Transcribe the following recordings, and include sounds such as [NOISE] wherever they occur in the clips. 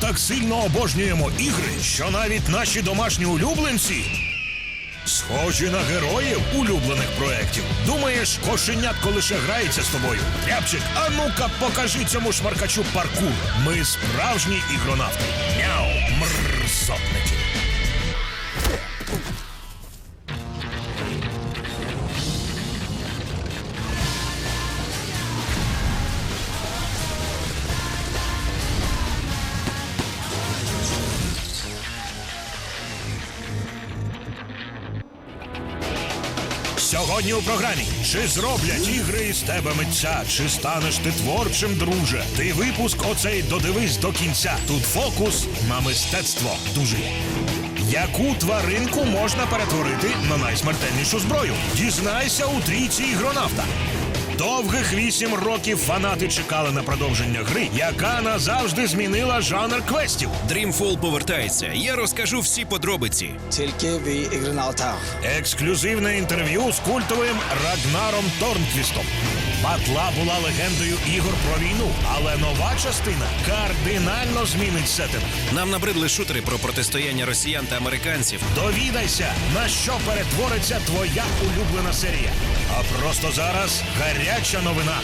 Так сильно обожнюємо ігри, що навіть наші домашні улюбленці схожі на героїв улюблених проєктів. Думаєш, кошенятко лише грається з тобою? Тряпчик, а ну-ка покажи цьому шмаркачу паркур. Ми справжні ігронавти. Мяу, Сьогодні у програмі чи зроблять ігри із тебе митця, чи станеш ти творчим, друже? Ти випуск оцей додивись до кінця. Тут фокус на мистецтво. Дуже. Яку тваринку можна перетворити на найсмертельнішу зброю? Дізнайся у трійці ігронавта. Довгих вісім років фанати чекали на продовження гри, яка назавжди змінила жанр квестів. Dreamfall повертається. Я розкажу всі подробиці. Тільки. Ексклюзивне інтерв'ю з культовим Рагнаром Торнквістом. Батла була легендою ігор про війну, але нова частина кардинально змінить сеттинг. Нам набридли шутери про протистояння росіян та американців. Довідайся, на що перетвориться твоя улюблена серія. А просто зараз гаряча новина.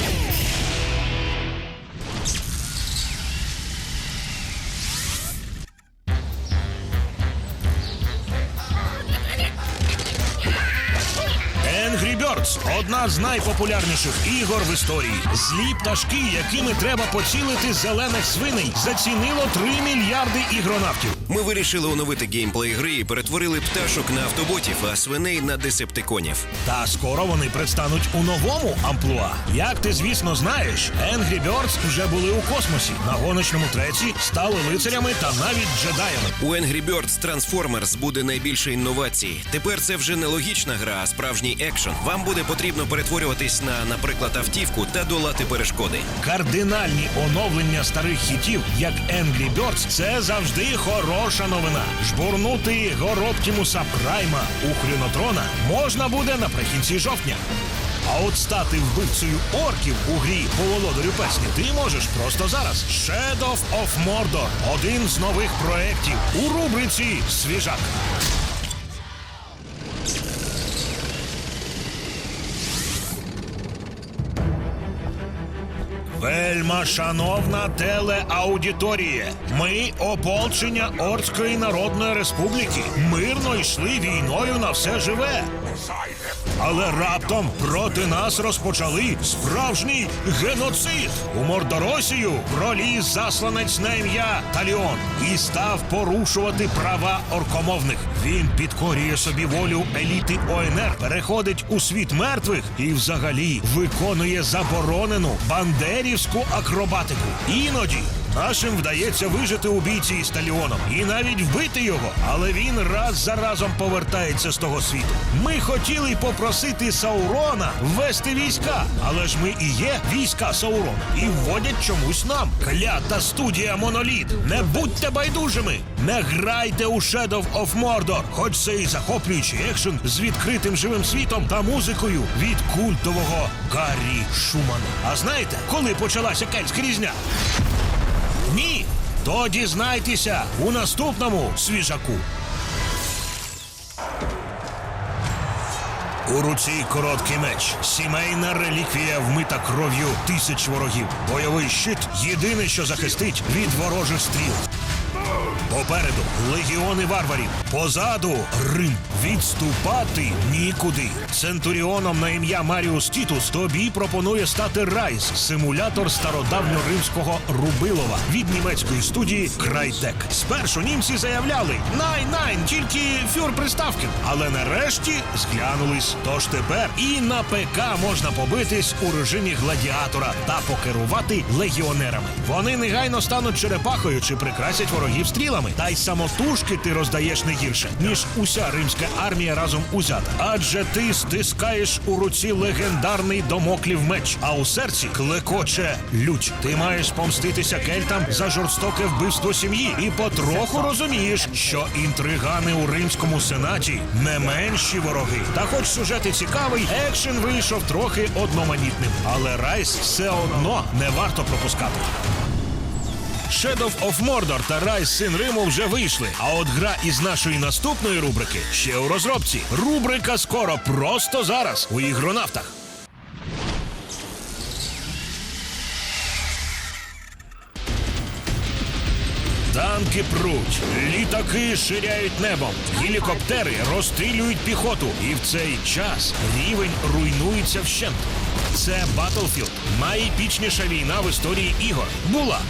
Birds – одна з найпопулярніших ігор в історії. Злі пташки, якими треба поцілити зелених свиней, зацінило 3 мільярди ігронавтів. Ми вирішили оновити геймплей гри і перетворили пташок на автоботів, а свиней на десептиконів. Та скоро вони предстануть у новому амплуа. Як ти, звісно, знаєш, Angry Birds вже були у космосі, на гоночному треці стали лицарями та навіть джедаями. У Angry Birds Transformers буде найбільше інновацій. Тепер це вже не логічна гра, а справжній екшен. Вам буде потрібно перетворюватись на, наприклад, автівку та долати перешкоди. Кардинальні оновлення старих хітів, як Angry Birds, це завжди хороша новина. Жбурнути Гороптімуса Прайма у Хрінотрона можна буде наприкінці жовтня. А от стати вбивцею орків у грі по володарю песні ти можеш просто зараз. Shadow of Mordor – один з нових проєктів у рубриці Свіжак. Вельма шановна телеаудиторія. Ми ополчення Орської Народної Республіки. Мирно йшли війною на все живе. Але раптом проти нас розпочали справжній геноцид. У Мордоросію проліз засланець на ім'я Таліон і став порушувати права оркомовних. Він підкорює собі волю еліти ОНР, переходить у світ мертвих і взагалі виконує заборонену бандерівську акробатику. Іноді Нашим вдається вижити у бійці із Таліоном і навіть вбити його, але він раз за разом повертається з того світу. Ми хотіли попросити Саурона ввести війська, але ж ми і є війська Саурона і вводять чомусь нам. Клята студія Моноліт. Не будьте байдужими, не грайте у Shadow of Mordor, хоч це і захоплюючий екшен з відкритим живим світом та музикою від культового Гаррі Шумана. А знаєте, коли почалася кельтська різня? То дізнайтеся у наступному свіжаку. У руці короткий меч, сімейна реліквія вмита кров'ю тисяч ворогів. Бойовий щит єдине, що захистить від ворожих стріл. Попереду легіони варварів. Позаду Рим. Відступати нікуди. Центуріоном на ім'я Маріус Тітус тобі пропонує стати Райс, симулятор стародавньоримського Рубилова від німецької студії Крайтек. Спершу німці заявляли най-найн, тільки фюр приставки. Але нарешті зглянулись. Тож тепер і на ПК можна побитись у режимі гладіатора та покерувати легіонерами. Вони негайно стануть черепахою чи прикрасять ворогів стрілами. Та й самотужки ти роздаєш не гірше, ніж уся римська армія разом узята. Адже ти стискаєш у руці легендарний домоклів меч, а у серці клекоче лють. Ти маєш помститися кельтам за жорстоке вбивство сім'ї, і потроху розумієш, що інтригани у римському сенаті не менші вороги. Та хоч сюжет і цікавий, екшен вийшов трохи одноманітним, але райс все одно не варто пропускати. Shadow of Mordor та Rise Син Риму вже вийшли. А от гра із нашої наступної рубрики ще у розробці. Рубрика скоро просто зараз у ігронавтах. Танки пруть, літаки ширяють небом, гелікоптери розстрілюють піхоту, і в цей час рівень руйнується вщент. Це Battlefield, найепічніша війна в історії ігор. Була.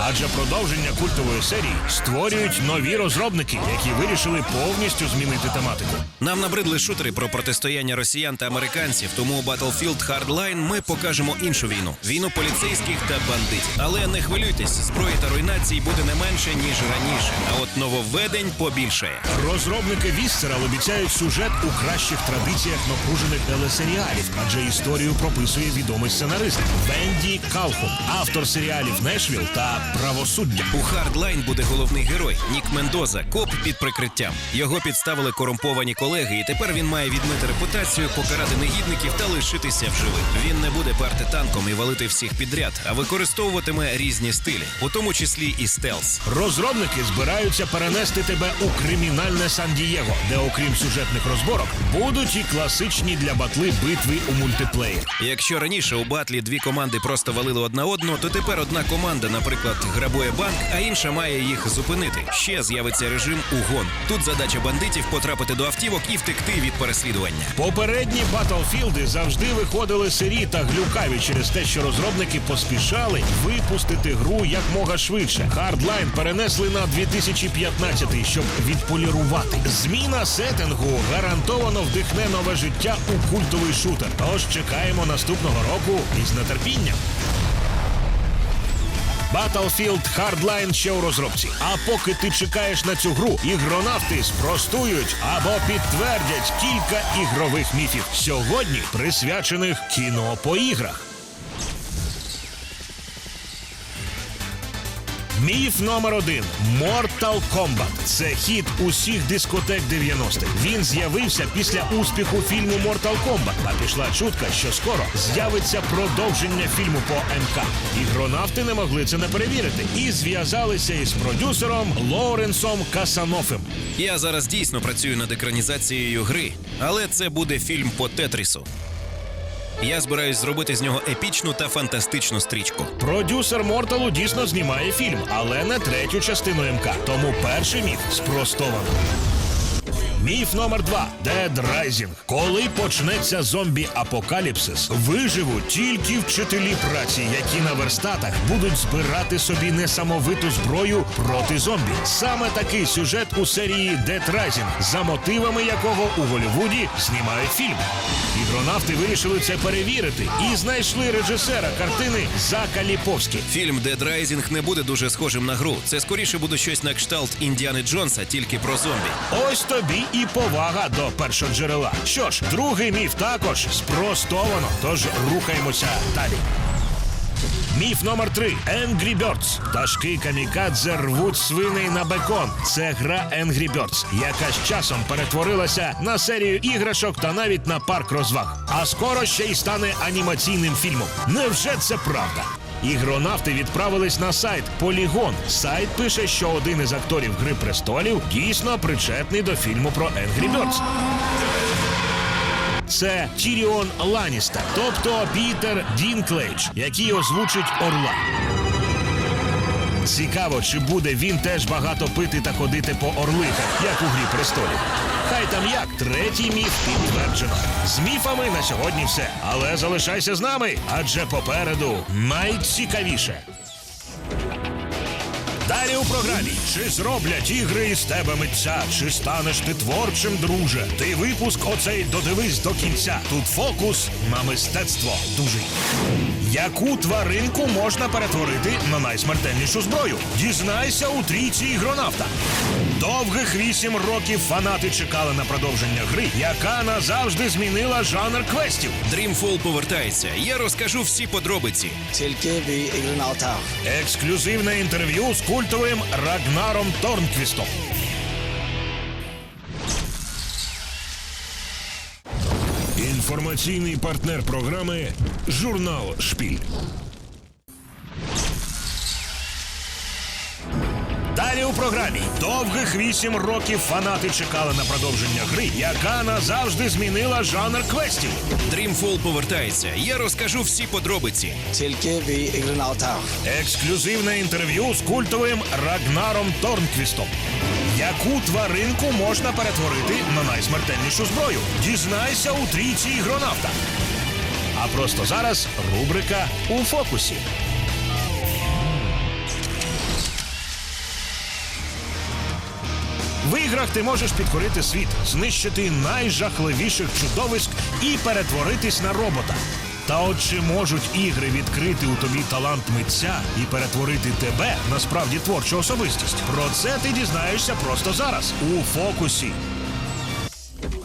Адже продовження культової серії створюють нові розробники, які вирішили повністю змінити тематику. Нам набридли шутери про протистояння росіян та американців, тому у Battlefield Hardline ми покажемо іншу війну війну поліцейських та бандитів. Але не хвилюйтесь, зброї та руйнацій буде не менше ніж раніше. А от нововведень побільшає. Розробники Вісцерал обіцяють сюжет у кращих традиціях напружених телесеріалів, адже історію прописує відомий сценарист Венді Калхун, автор серіалів Нешвіл та Правосуддя. У Hardline буде головний герой Нік Мендоза, коп під прикриттям. Його підставили корумповані колеги, і тепер він має відмити репутацію, покарати негідників та лишитися в живих. Він не буде парти танком і валити всіх підряд, а використовуватиме різні стилі, у тому числі і стелс. Розробники збираються перенести тебе у кримінальне Сан-Дієго, де, окрім сюжетних розборок, будуть і класичні для батли битви у мультиплеєр. Якщо раніше у батлі дві команди просто валили одна одну, то тепер одна команда, наприклад, грабує банк, а інша має їх зупинити. Ще з'явиться режим угон. Тут задача бандитів потрапити до автівок і втекти від переслідування. Попередні Батлфілди завжди виходили сирі та глюкаві через те, що розробники поспішали випустити гру якмога швидше. Hardline перенесли на 2015, щоб відполірувати. Зміна сеттингу гарантовано вдихне нове життя у культовий шутер. Тож чекаємо наступного року із нетерпінням. Battlefield Hardline ще у розробці. А поки ти чекаєш на цю гру, ігронавти спростують або підтвердять кілька ігрових міфів сьогодні, присвячених кіно по іграх. Міф номер один Mortal Kombat. Це хіт усіх дискотек 90-х. Він з'явився після успіху фільму Mortal Kombat. А пішла чутка, що скоро з'явиться продовження фільму по МК. Ігронавти не могли це не перевірити і зв'язалися із продюсером Лоуренсом Касанофем. Я зараз дійсно працюю над екранізацією гри, але це буде фільм по Тетрісу. Я збираюсь зробити з нього епічну та фантастичну стрічку. Продюсер Морталу дійсно знімає фільм, але не третю частину МК. Тому перший міф спростовано. Міф номер два Dead Rising. Коли почнеться зомбі-апокаліпсис, виживуть тільки вчителі праці, які на верстатах будуть збирати собі несамовиту зброю проти зомбі. Саме такий сюжет у серії Dead Rising, за мотивами якого у Голлівуді знімають фільм. Ігронавти вирішили це перевірити і знайшли режисера картини Зака Ліповські. Фільм Dead Rising не буде дуже схожим на гру. Це скоріше буде щось на кшталт Індіани Джонса, тільки про зомбі. Ось тобі і повага до першоджерела. Що ж, другий міф також спростовано. Тож рухаємося далі. Міф номер три Angry Birds. Пташки камікадзе рвуть свиней на бекон. Це гра Angry Birds, яка з часом перетворилася на серію іграшок та навіть на парк розваг. А скоро ще й стане анімаційним фільмом. Невже це правда? Ігронавти відправились на сайт Полігон. Сайт пише, що один із акторів Гри престолів дійсно причетний до фільму про Angry Birds. Це Тіріон Ланістер, тобто Пітер Дінклейдж, який озвучить Орла. Цікаво, чи буде він теж багато пити та ходити по орликах, як у грі престолів. Хай там як, третій міф підтверджено. З міфами на сьогодні все. Але залишайся з нами, адже попереду найцікавіше. Далі у програмі чи зроблять ігри із тебе митця, чи станеш ти творчим, друже? Ти випуск оцей додивись до кінця. Тут фокус на мистецтво дужий. Яку тваринку можна перетворити на найсмертельнішу зброю? Дізнайся у трійці ігронавта. Довгих вісім років фанати чекали на продовження гри, яка назавжди змінила жанр квестів. Dreamfall повертається. Я розкажу всі подробиці. Тільки в ігронавтах. Ексклюзивне інтерв'ю з культовим Рагнаром Торнквістом. Інформаційний партнер програми Журнал Шпіль. Далі у програмі довгих вісім років фанати чекали на продовження гри, яка назавжди змінила жанр квестів. Dreamfall повертається. Я розкажу всі подробиці. Тільки в Ігронаутах. Ексклюзивне інтерв'ю з культовим Рагнаром Торнквістом. Яку тваринку можна перетворити на найсмертельнішу зброю? Дізнайся у трійці ігронавта. А просто зараз рубрика у фокусі. В іграх ти можеш підкорити світ, знищити найжахливіших чудовиськ і перетворитись на робота. Та от чи можуть ігри відкрити у тобі талант митця і перетворити тебе на справді творчу особистість? Про це ти дізнаєшся просто зараз у фокусі.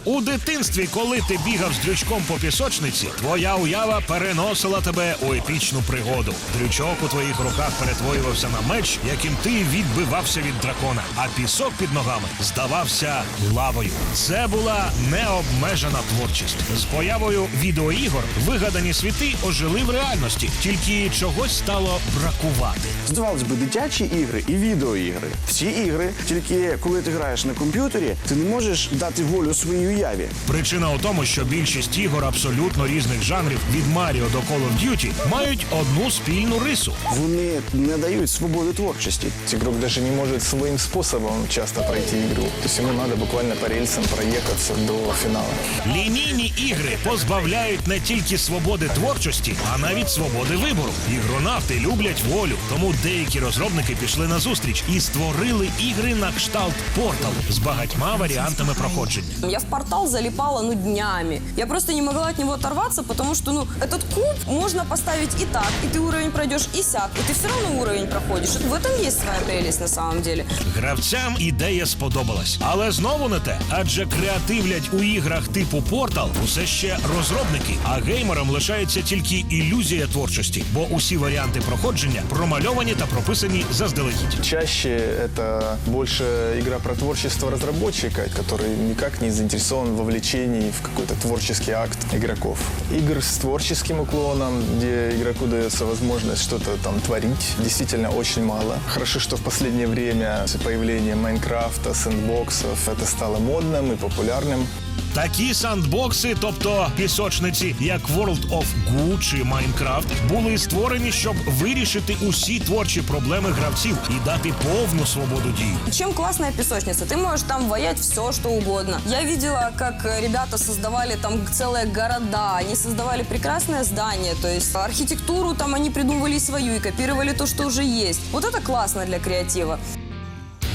У дитинстві, коли ти бігав з дрючком по пісочниці, твоя уява переносила тебе у епічну пригоду. Дрючок у твоїх руках перетворювався на меч, яким ти відбивався від дракона, а пісок під ногами здавався лавою. Це була необмежена творчість. З появою відеоігор вигадані світи ожили в реальності, тільки чогось стало бракувати. Здавалось би, дитячі ігри і відеоігри. Всі ігри, тільки коли ти граєш на комп'ютері, ти не можеш дати волю своїй уяві. Причина у тому, що більшість ігор абсолютно різних жанрів від Маріо до Call of Duty мають одну спільну рису. Вони не дають свободи творчості. Игрок даже не может своим способом часто пройти игру. То есть ему надо буквально по рельсам проехаться до финала. Лінійні ігри позбавляють не тільки свободи творчості, а навіть свободи вибору. Ігронавти люблять волю, тому деякі розробники пішли на зустріч і створили ігри на кшталт Portal з багатьма варіантами проходження. Я в портал залипала, ну, днями. Я просто не могла от него оторваться, потому что, ну, этот куб можно поставить и так, и ты уровень пройдешь и сяк, и ты все равно уровень проходишь. В этом есть своя прелесть на самом деле. Гравцям ідея сподобалась, але знову не те, адже креативлять у іграх типу Portal усе ще розробники, а геймерам лишається тільки ілюзія творчості, бо усі варіанти проходження промальовані та прописані заздалегідь. Чаще это больше игра про творчество разработчика, который никак не заинтересован в вовлечении в какой-то творческий акт игроков. Игр с творческим уклоном, где игроку дается возможность что-то там творить, действительно очень мало. Хорошо, что в последнее время с появлением Майнкрафта, сэндбоксов, это стало модным и популярным. Такі сандбокси, тобто пісочниці, як World of Goo чи Minecraft, були створені, щоб вирішити усі творчі проблеми гравців і дати повну свободу дій. Чем классная песочница? Ты можешь там воять все, что угодно. Я видела, как э, ребята создавали там целые города, они создавали прекрасное здание, то есть архитектуру там они придумывали свою и копировали то, что уже есть. Вот это классно для креатива.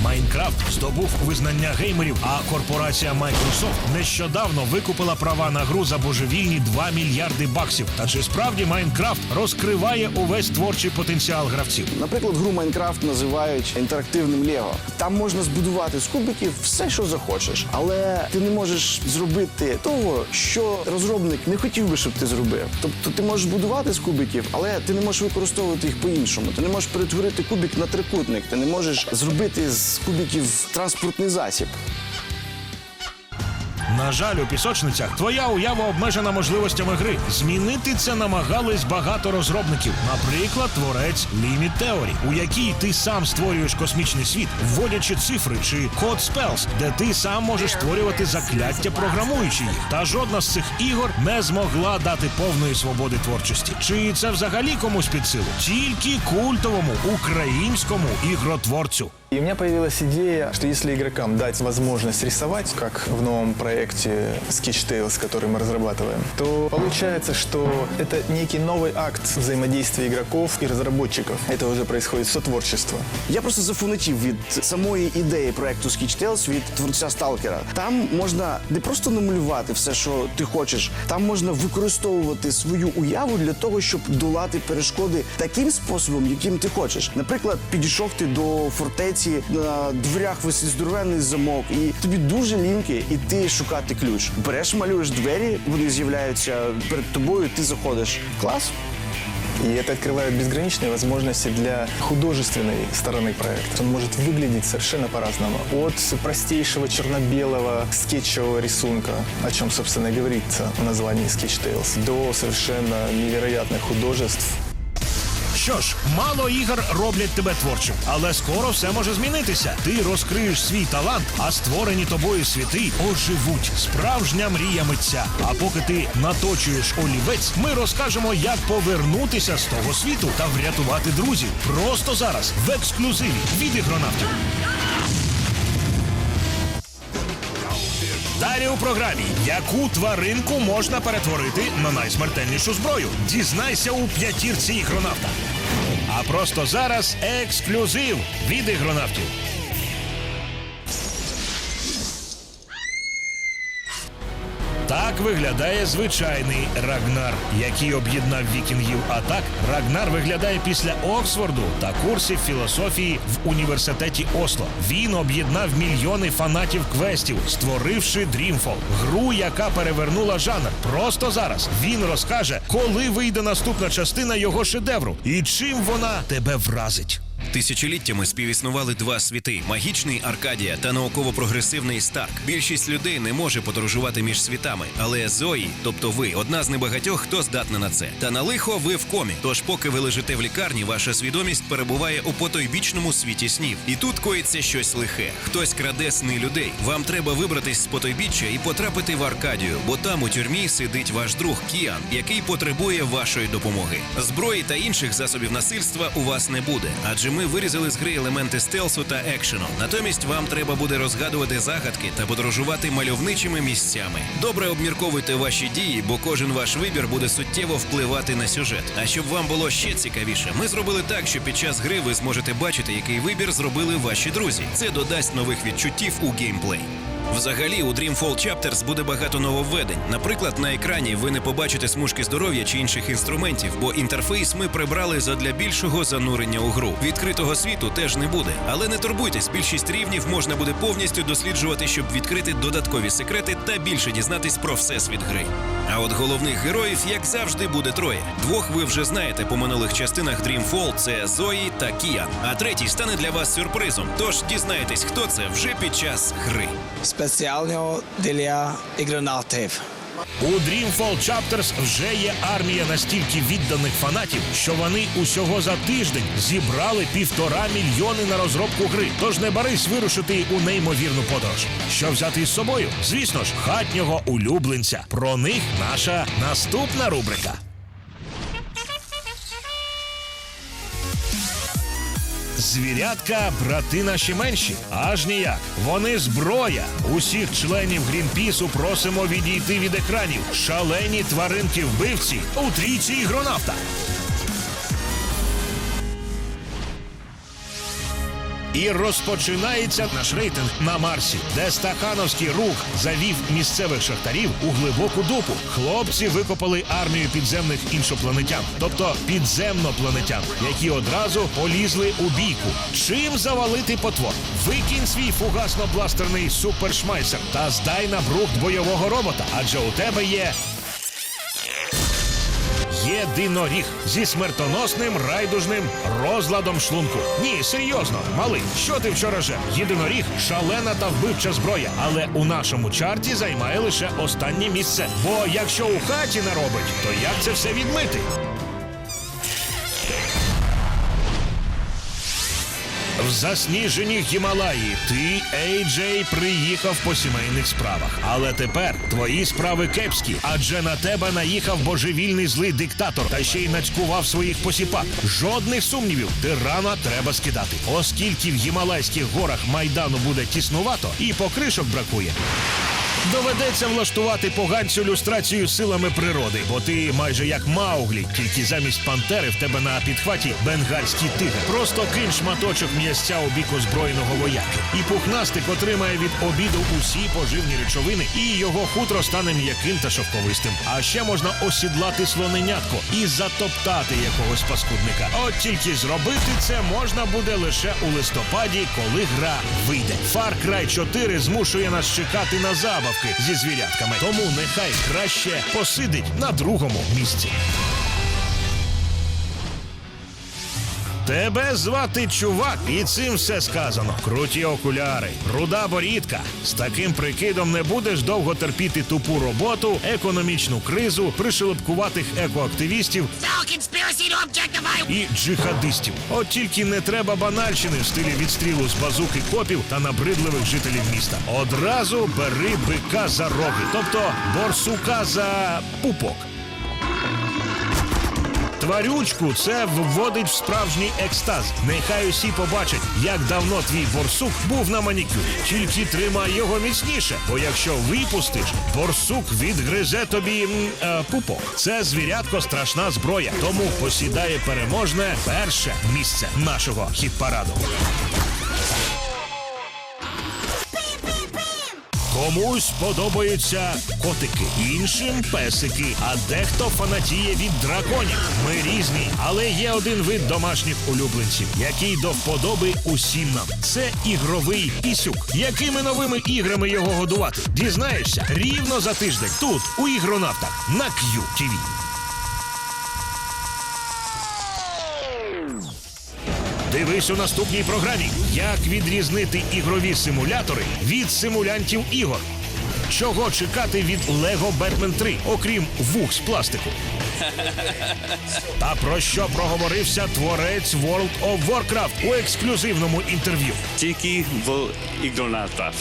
Майнкрафт здобув визнання геймерів, а корпорація Microsoft нещодавно викупила права на гру за божевільні 2 мільярди баксів. Та чи справді Майнкрафт розкриває увесь творчий потенціал гравців? Наприклад, гру Майнкрафт називають інтерактивним Лего. Там можна збудувати з кубиків все, що захочеш, але ти не можеш зробити того, що розробник не хотів би, щоб ти зробив. Тобто ти можеш будувати з кубиків, але ти не можеш використовувати їх по-іншому. Ти не можеш перетворити кубик на трикутник. Ти не можеш зробити з кубиків транспортний засіб. На жаль, у пісочницях твоя уява обмежена можливостями гри. Змінити це намагались багато розробників. Наприклад, творець Limit Theory, у якій ти сам створюєш космічний світ, вводячи цифри чи код Spells, де ти сам можеш створювати закляття, програмуючи їх. Та жодна з цих ігор не змогла дати повної свободи творчості. Чи це взагалі комусь під силу? Тільки культовому українському ігротворцю. И у меня появилась идея, что если игрокам дать возможность рисовать, как в новом проекте Sketch Tales, который мы разрабатываем, то получается, что это некий новый акт взаимодействия игроков и разработчиков. Это уже происходит сотворчество. Я просто зафунатів від самої ідеї проекту Sketch Tales від творця Сталкера. Там можна не просто намалювати все, що ти хочеш, там можна використовувати свою уяву для того, щоб долати перешкоди таким способом, яким ти хочеш. Наприклад, підійшов ти до фортеці, на дверях висить здоровенний замок, і тобі дуже ліньки іти шукати ключ. Береш, малюєш двері, вони з'являються перед тобою, ти заходиш. Клас. И это открывает безграничные возможности для художественной стороны проекта. Он может выглядеть совершенно по-разному. От простейшего черно-белого скетчевого рисунка, о чем, собственно, говорится в названии Sketch Tales, до совершенно невероятных художеств, Що ж, мало ігор роблять тебе творчим, але скоро все може змінитися. Ти розкриєш свій талант, а створені тобою світи оживуть. Справжня мрія митця. А поки ти наточуєш олівець, ми розкажемо, як повернутися з того світу та врятувати друзів. Просто зараз в ексклюзиві від ігронавтів. Далі у програмі, яку тваринку можна перетворити на найсмертельнішу зброю. Дізнайся у п'ятірці ігронавта. А просто зараз ексклюзив від ігронавтів. Так виглядає звичайний Рагнар, який об'єднав вікінгів. А так Рагнар виглядає після Оксфорду та курсів філософії в університеті Осло. Він об'єднав мільйони фанатів квестів, створивши Dreamfall, гру, яка перевернула жанр. Просто зараз він розкаже, коли вийде наступна частина його шедевру і чим вона тебе вразить. Тисячоліттями співіснували два світи: магічний Аркадія та науково-прогресивний Старк. Більшість людей не може подорожувати між світами, але Зої, тобто ви, одна з небагатьох, хто здатна на це. Та на лихо ви в комі. Тож, поки ви лежите в лікарні, ваша свідомість перебуває у потойбічному світі снів. І тут коїться щось лихе. Хтось краде сни людей. Вам треба вибратись з потойбіччя і потрапити в Аркадію, бо там у тюрмі сидить ваш друг Кіан, який потребує вашої допомоги. Зброї та інших засобів насильства у вас не буде, адже ми вирізали з гри елементи стелсу та екшену. Натомість вам треба буде розгадувати загадки та подорожувати мальовничими місцями. Добре обмірковуйте ваші дії, бо кожен ваш вибір буде суттєво впливати на сюжет. А щоб вам було ще цікавіше, ми зробили так, що під час гри ви зможете бачити, який вибір зробили ваші друзі. Це додасть нових відчуттів у геймплей. Взагалі, у Dreamfall Chapters буде багато нововведень. Наприклад, на екрані ви не побачите смужки здоров'я чи інших інструментів, бо інтерфейс ми прибрали задля більшого занурення у гру. Відкритого світу теж не буде. Але не турбуйтесь, більшість рівнів можна буде повністю досліджувати, щоб відкрити додаткові секрети та більше дізнатись про всесвіт гри. А от головних героїв, як завжди, буде троє. Двох ви вже знаєте по минулих частинах Dreamfall – це Зої та Кіан. А третій стане для вас сюрпризом. Тож дізнаєтесь, хто це вже під час гри. Спеціально для ігронавтів. У Dreamfall Chapters вже є армія настільки відданих фанатів, що вони усього за тиждень зібрали півтора мільйони на розробку гри. Тож не барись вирушити у неймовірну подорож. Що взяти із собою? Звісно ж, хатнього улюбленця. Про них наша наступна рубрика. Звірятка, брати наші менші. Аж ніяк. Вони зброя. Усіх членів Грінпісу просимо відійти від екранів. Шалені тваринки вбивці у трійці ігронавта. І розпочинається наш рейтинг на Марсі, де стахановський рух завів місцевих шахтарів у глибоку дупу. Хлопці викопали армію підземних іншопланетян, тобто підземнопланетян, які одразу полізли у бійку. Чим завалити потвор? Викинь свій фугасно-бластерний супершмайсер та здай на брухт бойового робота, адже у тебе є Єдиноріг зі смертоносним райдужним розладом шлунку. Ні, серйозно, малий, що ти вчора же? Єдиноріг шалена та вбивча зброя, але у нашому чарті займає лише останнє місце. Бо якщо у хаті наробить, то як це все відмити? В засніжені Гімалаї ти, Ей-Джей, приїхав по сімейних справах. Але тепер твої справи кепські, адже на тебе наїхав божевільний злий диктатор та ще й нацькував своїх посіпак. Жодних сумнівів, тирана треба скидати. Оскільки в Гімалайських горах майдану буде тіснувато і покришок бракує. Доведеться влаштувати поганцю люстрацію силами природи, бо ти майже як Мауглі, тільки замість пантери в тебе на підхваті бенгальський тигр. Просто кинь шматочок м'ясця у бік озброєного вояки. І пухнастик отримає від обіду усі поживні речовини, і його хутро стане м'яким та шовковистим. А ще можна осідлати слоненятко і затоптати якогось паскудника. От тільки зробити це можна буде лише у листопаді, коли гра вийде. Far Cry 4 змушує нас чекати на забавки зі звірятками. Тому нехай краще посидить на другому місці. Тебе звати чувак, і цим все сказано. Круті окуляри, руда борідка. З таким прикидом не будеш довго терпіти тупу роботу, економічну кризу, пришелепкуватих екоактивістів і джихадистів. От тільки не треба банальщини в стилі відстрілу з базуки копів та набридливих жителів міста. Одразу бери бика за роги, тобто борсука за пупок. Тварючку це вводить в справжній екстаз. Нехай усі побачать, як давно твій борсук був на манікюрі. Тільки тримай його міцніше, бо якщо випустиш, борсук відгризе тобі м, е, пупок. Це звірятко страшна зброя, тому посідає переможне перше місце нашого хіт-параду. Комусь подобаються котики, іншим песики, а дехто фанатіє від драконів. Ми різні, але є один вид домашніх улюбленців, який до вподоби усім нам. Це ігровий пісюк. Якими новими іграми його годувати? Дізнаєшся рівно за тиждень тут, у ігронавтах, на QTV. Дивись у наступній програмі, як відрізнити ігрові симулятори від симулянтів ігор. Чого чекати від Lego Batman 3, окрім вух з пластику? [LAUGHS] Та про що проговорився творець World of Warcraft у ексклюзивному інтерв'ю? тільки в ігронавтах.